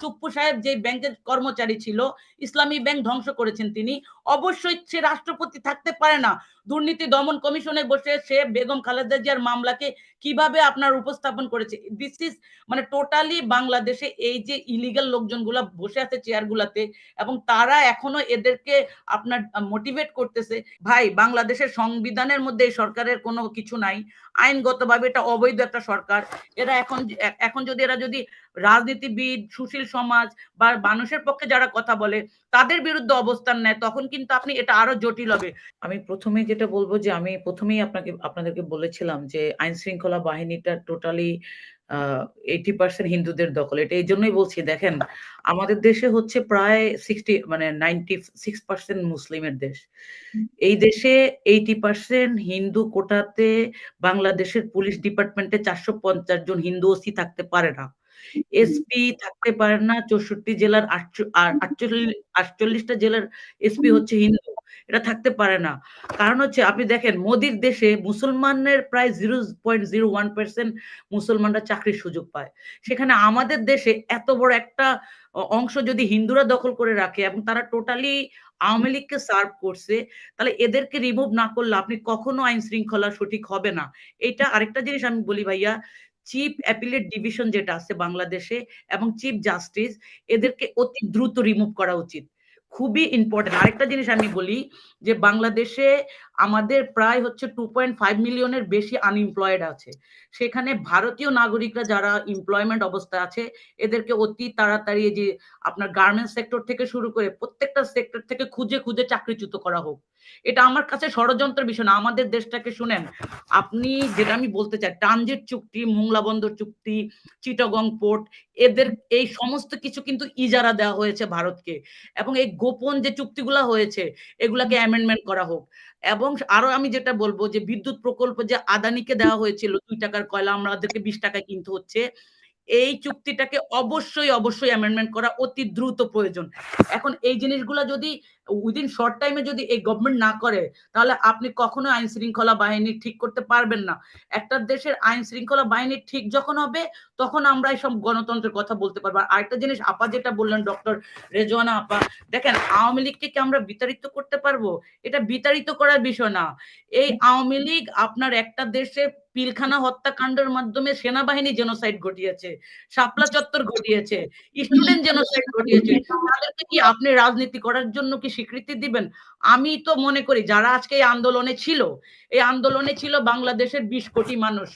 চুপ্পু সাহেব যে ব্যাংকের কর্মচারী ছিল, ইসলামী ব্যাংক ধ্বংস করেছেন তিনি। অবশ্যই সে রাষ্ট্রপতি থাকতে পারে না। দুর্নীতি দমন কমিশনে বসে সে বেগম খালেদা জিয়ার মামলাকে কীভাবে আপনার উপস্থাপন করেছে? দিস ইজ মানে টোটালি বাংলাদেশে এই যে ইলিগাল লোকজনগুলা বসে আছে চেয়ারগুলাতে এবং তারা এখনও এদেরকে আপনার মোটিভেট করতেছে, ভাই, বাংলাদেশের সংবিধানের মধ্যে এই সরকারের কোনো কিছু নাই। আইনগতভাবে এটা অবৈধ একটা সরকার। এরা এখন এখন যদি এরা যদি রাজনীতিবিদ, সুশীল সমাজ বা মানুষের পক্ষে যারা কথা বলে, তাদের বিরুদ্ধে অবস্থান নেয়, তখন কিন্তু আপনি এটা আরও জটিল হবে। আমি প্রথমে যেটা বলব যে, আমি প্রথমেই আপনাকে, আপনাদেরকে বলেছিলাম যে, আইন শৃঙ্খলা বাহিনীটা টোটালি এইটি পার্সেন্ট হিন্দুদের দখল। এটা এই জন্যই বলছি, দেখেন, আমাদের দেশে হচ্ছে প্রায় সিক্সটি মানে নাইনটি সিক্স পার্সেন্ট মুসলিমের দেশ। এই দেশে এইটি পার্সেন্ট হিন্দু কোটাতে বাংলাদেশের পুলিশ ডিপার্টমেন্টে চারশো পঞ্চাশ জন হিন্দু ওসি থাকতে পারে না। এসপি থাকতে পারে না, চৌষট্টি জেলার আটচল্লিশ আটচল্লিশটা জেলার এসপি হচ্ছে হিন্দু, এটা থাকতে পারে না। কারণ হচ্ছে, আপনি দেখেন, মোদির দেশে মুসলমানের প্রায় zero point zero one percent মুসলমানরা চাকরির সুযোগ পায়। সেখানে আমাদের দেশে এত বড় একটা অংশ যদি হিন্দুরা দখল করে রাখে এবং তারা টোটালি আওয়ামী লীগকে সার্ভ করছে, তাহলে এদেরকে রিমুভ না করলে আপনি কখনো আইন শৃঙ্খলা সঠিক হবে না। এটা আরেকটা জিনিস আমি বলি ভাইয়া চিফ অ্যাপিলেট ডিভিশন যেটা আছে বাংলাদেশে এবং চিফ জাস্টিস এদেরকে অতি দ্রুত রিমুভ করা উচিত। খুবই ইম্পর্টেন্ট আরেকটা জিনিস আমি বলি যে বাংলাদেশে আমাদের প্রায় হচ্ছে টু পয়েন্ট ফাইভ মিলিয়নের বেশি আনএমপ্লয়েড আছে। সেখানে ভারতীয় নাগরিকরা যারা এমপ্লয়মেন্ট অবস্থায় আছে, এদেরকে অতি তাড়াতাড়ি যে আপনার গার্মেন্টস সেক্টর থেকে শুরু করে প্রত্যেকটা সেক্টর থেকে খুঁজে খুঁজে চাকরিচ্যুত করা হোক। এটা আমার কাছে ষড়যন্ত্রের বিষয় না, আমাদের দেশটাকে শুনেন, আপনি যেটা আমি বলতে চাই, ট্রানজিট চুক্তি, মোংলা বন্দর চুক্তি, চিটাগং পোর্ট, এদের এই সমস্ত কিছু কিন্তু ইজারা দেওয়া হয়েছে ভারতকে। এবং এই গোপন যে চুক্তিগুলা হয়েছে, এগুলাকে অ্যামেন্ডমেন্ট করা হোক। এবং আরও আমি যেটা বলব যে বিদ্যুৎ প্রকল্প যে আদানিকে দেওয়া হয়েছিল, দুই টাকার কয়লা, আমাদেরকে বিশ টাকায় কিনতে হচ্ছে। এই চুক্তিটাকে অবশ্যই অবশ্যই অ্যামেন্ডমেন্ট করা অতি দ্রুত প্রয়োজন। এখন এই জিনিসগুলো যদি উইদিন শর্ট টাইমে যদি এই গভর্নমেন্ট না করে, তাহলে আপনি কখনো আইন শৃঙ্খলা বাহিনী ঠিক করতে পারবেন না। একটা দেশের আইন শৃঙ্খলা বাহিনী ঠিক যখন হবে তখন আমরা এইসব গণতন্ত্রের কথা বলতে পারব। আরেকটা জিনিস, আপা যেটা বললেন, ডক্টর রেজওয়ানা আপা, দেখেন, আওয়ামী লীগকে কি আমরা বিতাড়িত করতে পারব? এটা বিতাড়িত করার বিষয় না। এই আওয়ামী লীগ আপনার একটা দেশে পিলখানা হত্যাকাণ্ডের মাধ্যমে সেনাবাহিনী জেনোসাইড ঘটিয়েছে, শাপলা চত্বর ঘটিয়েছে স্টুডেন্ট জেনোসাইড ঘটিয়েছে। তাদেরকে কি আপনি রাজনীতি করার জন্য কি স্বীকৃতি দিবেন? আমি তো মনে করি যারা আজকে এই আন্দোলনে ছিল, এই আন্দোলনে ছিল বাংলাদেশের বিশ কোটি মানুষ।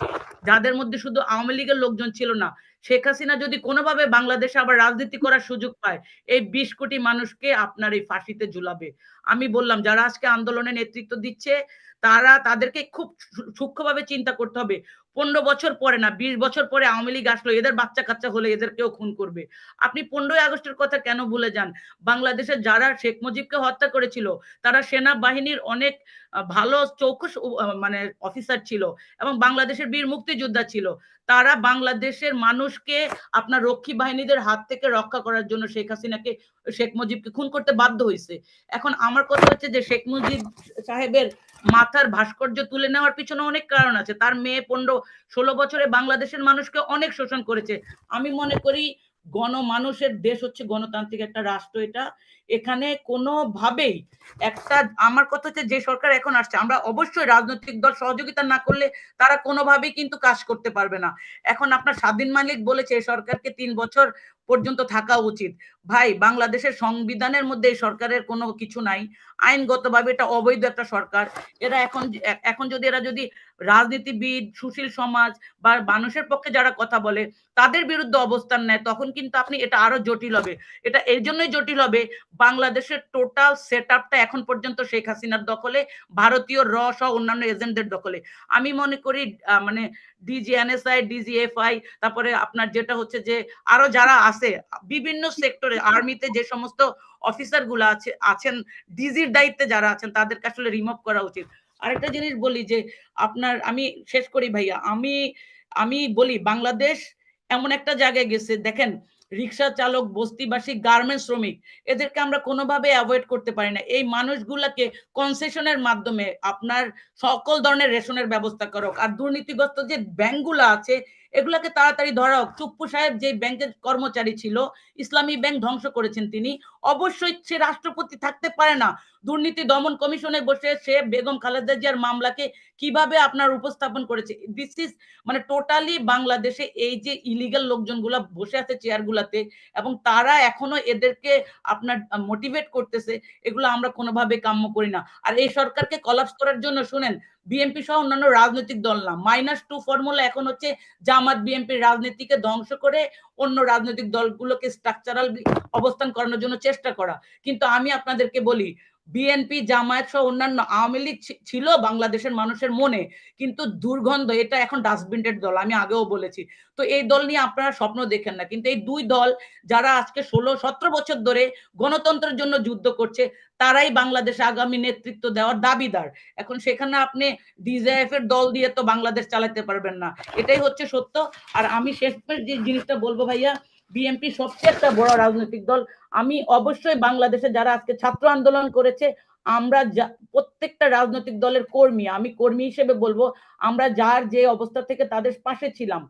যাদের মধ্যে শুধু আওয়ামী লীগের লোকজন ছিল না, শেখ হাসিনা যদি কোনোভাবে বাংলাদেশে আবার রাজনীতি করার সুযোগ পায়, এই বিশ কোটি মানুষকে আপনার এই ফাঁসিতে ঝুলাবে। আমি বললাম, যারা আজকে আন্দোলনে নেতৃত্ব দিচ্ছে, তারা তাদেরকে খুব সূক্ষ্মভাবে চিন্তা করতে হবে। পনেরো বছর পরে না, বিশ বছর পরে আওয়ামী লীগ আসলো, এদের বাচ্চা কাচ্চা হলে এদের কেউ খুন করবে। আপনি পনেরোই আগস্টের কথা কেন ভুলে যান? বাংলাদেশের যারা শেখ মুজিবকে হত্যা করেছিল, তারা সেনাবাহিনীর অনেক ভালো চৌকস মানে অফিসার ছিল এবং বাংলাদেশের বীর মুক্তিযোদ্ধা ছিল। তারা বাংলাদেশের মানুষকে আপনার রক্ষী বাহিনীদের হাত থেকে রক্ষা করার জন্য শেখ হাসিনাকে, শেখ মুজিবকে খুন করতে বাধ্য হয়েছে এখন আমার কথা হচ্ছে যে শেখ মুজিব সাহেবের মাথার ভাস্কর্য তুলে নেওয়ার পিছনে অনেক কারণ আছে। তার মেয়ে পনেরো, ষোলো বছরে বাংলাদেশের মানুষকে অনেক শোষণ করেছে। আমি মনে করি গণমানুষের দেশ হচ্ছে গণতান্ত্রিক একটা রাষ্ট্র এটা। এখানে কোনোভাবেই একটা, আমার কথা হচ্ছে যে সরকার এখন আসছে, আমরা অবশ্যই রাজনৈতিক দল সহযোগিতা না করলে তারা কোনোভাবেই কিন্তু কাজ করতে পারবে না। এখন আপনার স্বাধীন মালিক বলেছে সরকারকে তিন বছর পর্যন্ত থাকা উচিত। ভাই, বাংলাদেশের সংবিধানের মধ্যে এই সরকারের কোনো কিছু নাই। আইনগতভাবে এটা অবৈধ একটা সরকার। এরা এখন এখন যদি এরা যদি রাজনীতিবিদ, সুশীল সমাজ বা মানুষের পক্ষে যারা কথা বলে, তাদের বিরুদ্ধে অবস্থান নেয়, তখন কিন্তু আপনি এটা আরও জটিল হবে। এটা এই জন্যই জটিল হবে, বাংলাদেশের টোটাল সেট আপটা এখন পর্যন্ত শেখ হাসিনার দখলে, ভারতীয় র সহ অন্যান্য এজেন্টদের দখলে। আমি মনে করি মানে ডিজি এনএসআই ডিজিএফআই তারপরে আপনার যেটা হচ্ছে যে আরও যারা আছে, বিভিন্ন সেক্টরে আর্মিতে যে সমস্ত অফিসারগুলো আছে, আছেন ডিজির দায়িত্বে যারা আছেন, তাদেরকে আসলে রিমুভ করা উচিত। আরেকটা জিনিস বলি যে, আপনার, আমি শেষ করি ভাইয়া, আমি আমি বলি বাংলাদেশ এমন একটা জায়গায় গেছে, দেখেন রিক্সা চালক, বস্তিবাসী, গার্মেন্টস শ্রমিক, এদেরকে আমরা কোনোভাবে অ্যাভয়েড করতে পারি না। এই মানুষগুলাকে কনসেশনের মাধ্যমে আপনার সকল ধরনের রেশনের ব্যবস্থা করুক। আর দুর্নীতিগ্রস্ত যে ব্যাংকগুলো আছে এগুলাকে তাড়াতাড়ি ধরা হোক চুপ্পু সাহেব যে ব্যাংকের কর্মচারী ছিল, ইসলামী ব্যাংক ধ্বংস করেছেন তিনি। অবশ্যই সে রাষ্ট্রপতি থাকতে পারে না। দুর্নীতি দমন কমিশনে বসে সে বেগম খালেদা জিয়ার মামলাকে কীভাবে আপনার উপস্থাপন করেছে? দিস ইজ মানে টোটালি বাংলাদেশে এই যে ইলিগাল লোকজনগুলা বসে আছে চেয়ারগুলাতে এবং তারা এখনও এদেরকে আপনার মোটিভেট করতেছে, এগুলো আমরা কোনোভাবে কাম্য করি না। আর এই সরকারকে কলাপস করার জন্য শুনেন বিএনপি সহ অন্যান্য রাজনৈতিক দল না। মাইনাস টু ফর্মুলা এখন হচ্ছে জামাত বিএনপির রাজনীতিকে ধ্বংস করে অন্য রাজনৈতিক দলগুলোকে স্ট্রাকচারাল অবস্থান করানোর জন্য চেষ্টা করা। কিন্তু আমি আপনাদেরকে বলি বিএনপি জামায়াত সহ অন্যান্য আওয়ামী লীগ ছিল বাংলাদেশের মানুষের মনে, কিন্তু দুর্গন্ধ, এটা এখন ডাস্টবিনের দল, আমি আগেও বলেছি। তো এই দল নিয়ে আপনারা স্বপ্ন দেখেন না, কিন্তু এই দুই দল যারা আজকে ষোলো, সতেরো বছর ধরে গণতন্ত্রের জন্য যুদ্ধ করছে, তারাই বাংলাদেশে আগামী নেতৃত্ব দেওয়ার দাবিদার। এখন সেখানে আপনি ডিজাইএফ এর দল দিয়ে তো বাংলাদেশ চালাতে পারবেন না, এটাই হচ্ছে সত্য। আর আমি শেষ যে জিনিসটা বলব ভাইয়া বিএনপি সবচেয়ে একটা বড় রাজনৈতিক দল আমি অবশ্যই বাংলাদেশে যারা আজকে ছাত্র আন্দোলন করেছে আমরা প্রত্যেকটা রাজনৈতিক দলের কর্মী আমি কর্মী হিসেবে বলব আমরা যার যে অবস্থা থেকে তাদের পাশে ছিলাম।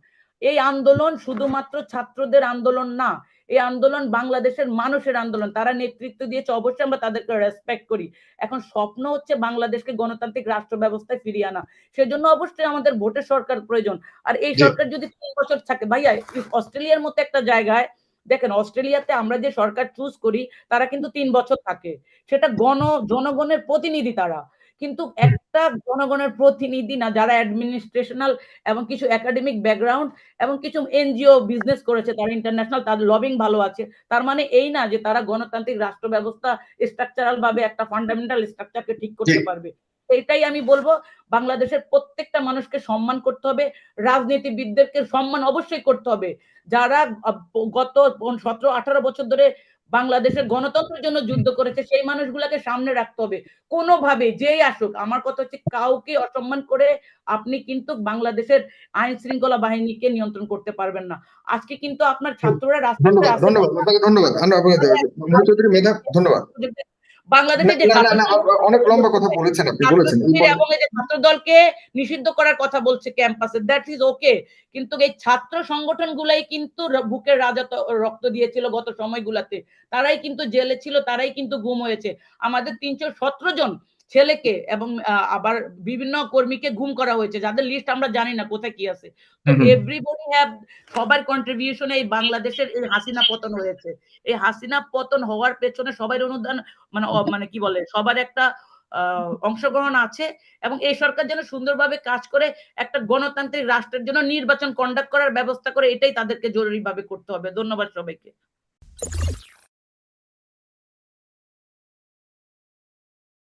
এই আন্দোলন শুধুমাত্র ছাত্রদের আন্দোলন না এই আন্দোলন বাংলাদেশের মানুষের আন্দোলন। তারা নেতৃত্ব দিয়েছে অবশ্যই আমরা তাদেরকে রেসপেক্ট করি। এখন স্বপ্ন হচ্ছে বাংলাদেশকে গণতান্ত্রিক রাষ্ট্র ব্যবস্থায় ফিরিয়ে আনা। সেজন্য অবশ্যই আমাদের ভোটের সরকার প্রয়োজন। আর এই সরকার যদি তিন বছর থাকে ভাইয়া অস্ট্রেলিয়ার মতো একটা জায়গায় দেখেন অস্ট্রেলিয়াতে আমরা যে সরকার চুজ করি তারা কিন্তু তিন বছর থাকে। সেটা গণ জনগণের প্রতিনিধি তারা। কিন্তু একটা জনগণের প্রতিনিধি না যারা অ্যাডমিনিস্ট্রেশনাল এবং কিছু একাডেমিক ব্যাকগ্রাউন্ড এবং কিছু এনজিও বিজনেস করেছে তারা ইন্টারন্যাশনাল তাদের লবিং ভালো আছে। তার মানে এই না যে তারা গণতান্ত্রিক রাষ্ট্র ব্যবস্থা স্ট্রাকচারাল ভাবে একটা ফান্ডামেন্টাল স্ট্রাকচারকে ঠিক করতে পারবে। এটাই আমি বলব বাংলাদেশের প্রত্যেকটা মানুষকে সম্মান করতে হবে রাজনীতিবিদদেরকে সম্মান অবশ্যই করতে হবে। যারা গত সতেরো আঠারো বছর ধরে বাংলাদেশের গণতন্ত্রের জন্য যুদ্ধ করেছে সেই মানুষগুলোকে সামনে রাখতে হবে। কোনোভাবে যেই আসুক আমার কথা হচ্ছে কাউকে অসম্মান করে আপনি কিন্তু বাংলাদেশের আইন শৃঙ্খলা বাহিনীকে নিয়ন্ত্রণ করতে পারবেন না। আজকে কিন্তু আপনার ছাত্ররা ধন্যবাদ রাস্তায় ধন্যবাদ ধন্যবাদ। মেধা ধন্যবাদ। বাংলাদেশে যে ছাত্র- অনেক লম্বা কথা বলেছেন আপনি বলেছেন। এবং এই যে ছাত্র দলকে নিষিদ্ধ করার কথা বলছে ক্যাম্পাসে দ্যাট ইজ ওকে কিন্তু এই ছাত্র সংগঠন গুলাই কিন্তু বুকের রাজা রক্ত দিয়েছিল গত সময়গুলাতে। তারাই কিন্তু জেলে ছিল তারাই কিন্তু গুম হয়েছে। আমাদের তিনশো সতেরো জন ছেলেকে এবং আবার বিভিন্ন কর্মীকে গুম করা হয়েছে যাদের লিস্ট আমরা জানি না কোথায় কি আছে। তো। এভরিবডি হ্যাভ সবার কন্ট্রিবিউশনে এই বাংলাদেশের এই হাসিনা পতন হয়েছে। এই হাসিনা পতন হওয়ার পেছনে সবার অনুদান মানে মানে কি বলে সবার একটা আহ, অংশগ্রহণ আছে এবং এই সরকার যেন সুন্দরভাবে কাজ করে একটা গণতান্ত্রিক রাষ্ট্রের জন্য নির্বাচন কন্ডাক্ট করার ব্যবস্থা করে এটাই তাদেরকে জরুরিভাবে করতে হবে। ধন্যবাদ সবাইকে।